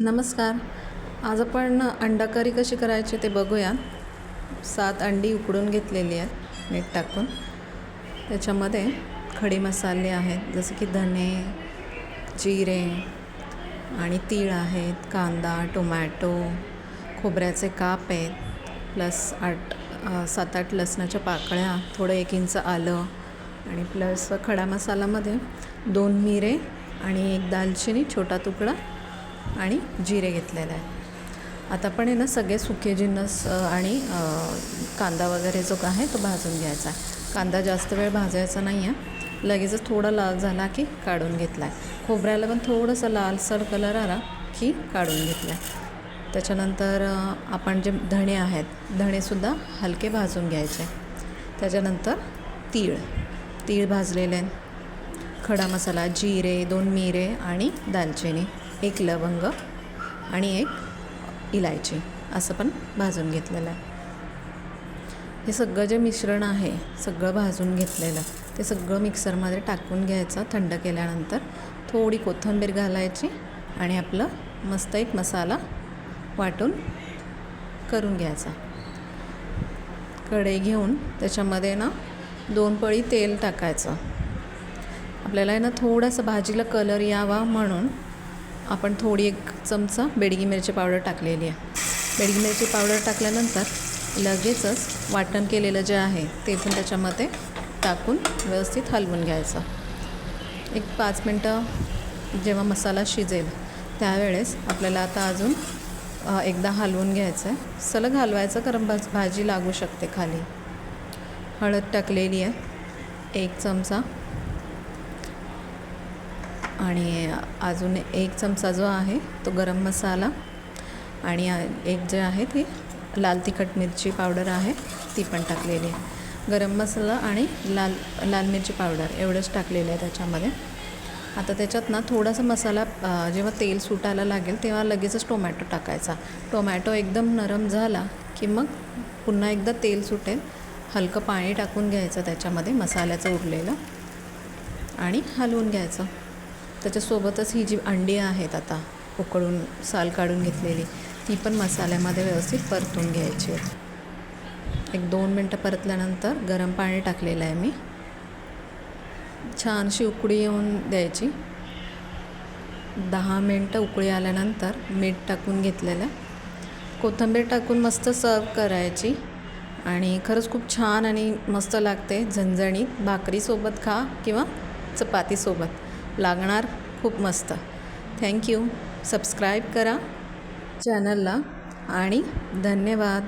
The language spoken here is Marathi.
नमस्कार. आज आपण अंडा करी कशी करायची ते बघूया. सात अंडी उकडून घेतलेली आहेत मीठ टाकून. त्याच्यामध्ये खडे मसाले आहेत जसे की धने जिरे आणि तीळ आहेत कांदा टोमॅटो खोबऱ्याचे काप आहेत प्लस आठ सात आठ लसणाच्या पाकळ्या थोडं एक इंच आलं आणि प्लस खडा मसालामध्ये दोन मिरे आणि एक दालचिनी छोटा तुकडा आणि जिरे घेतलेले आहे. आता आपण आहे ना सगळे सुके जिन्नस आणि कांदा वगैरे जो आहे तो भाजून घ्यायचा आहे. कांदा जास्त वेळ भाजायचा नाही आहे लगेचच थोडा लाल झाला की काढून घेतला आहे खोबऱ्याला पण थोडंसं लालसर कलर आला की काढून घेतला आहे त्याच्यानंतर आपण जे धणे आहेत धणेसुद्धा हलके भाजून घ्यायचे. त्याच्यानंतर तीळ तीळ भाजलेले खडा मसाला जिरे दोन मिरे आणि दालचिनी. एक लवंग आणि एक इलायची असं पण भाजून घेतलेलं आहे. हे सगळं जे मिश्रण आहे सगळं भाजून घेतलेलं ते सगळं मिक्सरमध्ये टाकून घ्यायचं थंड केल्यानंतर. थोडी कोथिंबीर घालायची आणि आपलं मस्त एक मसाला वाटून करून घ्यायचा. कढई घेऊन त्याच्यामध्ये ना दोन पळी तेल टाकायचं. आपल्याला आहे ना थोडंसं भाजीला कलर यावा म्हणून आपण थोडी एक चमचा बेडगी मिरची पावडर टाकलेली आहे. बेडगी मिरची पावडर टाकल्यानंतर लगेचच वाटण केलेलं जे आहे ते पण त्याच्यामध्ये टाकून व्यवस्थित हलवून घ्यायचं. एक पाच मिनटं जेव्हा मसाला शिजेल त्यावेळेस आपल्याला आता अजून एकदा हलवून घ्यायचं आहे. सलग हलवायचं कारण बस भाजी लागू शकते खाली. हळद टाकलेली आहे. एक चमचा. आणि अजून एक चमचा जो आहे तो गरम मसाला आणि एक जे आहे ती लाल तिखट मिरची पावडर आहे ती पण टाकलेली आहे. गरम मसाला आणि लाल लाल मिरची पावडर एवढंच टाकलेलं आहे त्याच्यामध्ये. आता त्याच्यात ना थोडासा मसाला जेव्हा तेल सुटायला लागेल तेव्हा लगेचच टोमॅटो टाकायचा. टोमॅटो एकदम नरम झाला की मग पुन्हा एकदा तेल सुटेल हलकं पाणी टाकून घ्यायचं त्याच्यामध्ये मसाल्याचं उरलेलं आणि हलवून घ्यायचं. त्याच्यासोबतच ही जी अंडी आहेत आता उकळून साल काढून घेतलेली ती पण मसाल्यामध्ये व्यवस्थित परतून घ्यायची आहेत एक दोन मिनटं परतल्यानंतर गरम पाणी टाकलेलं आहे मी. छानशी उकळी येऊन द्यायची. दहा मिनटं उकळी आल्यानंतर मीठ टाकून घेतलेलं. कोथिंबीर टाकून मस्त सर्व करायची. आणि खरंच खूप छान आणि मस्त लागते झणझणीत. भाकरीसोबत खा किंवा चपातीसोबत. लागणार. खूप मस्त. थँक्यू सबस्क्राईब करा चॅनलला आणि धन्यवाद.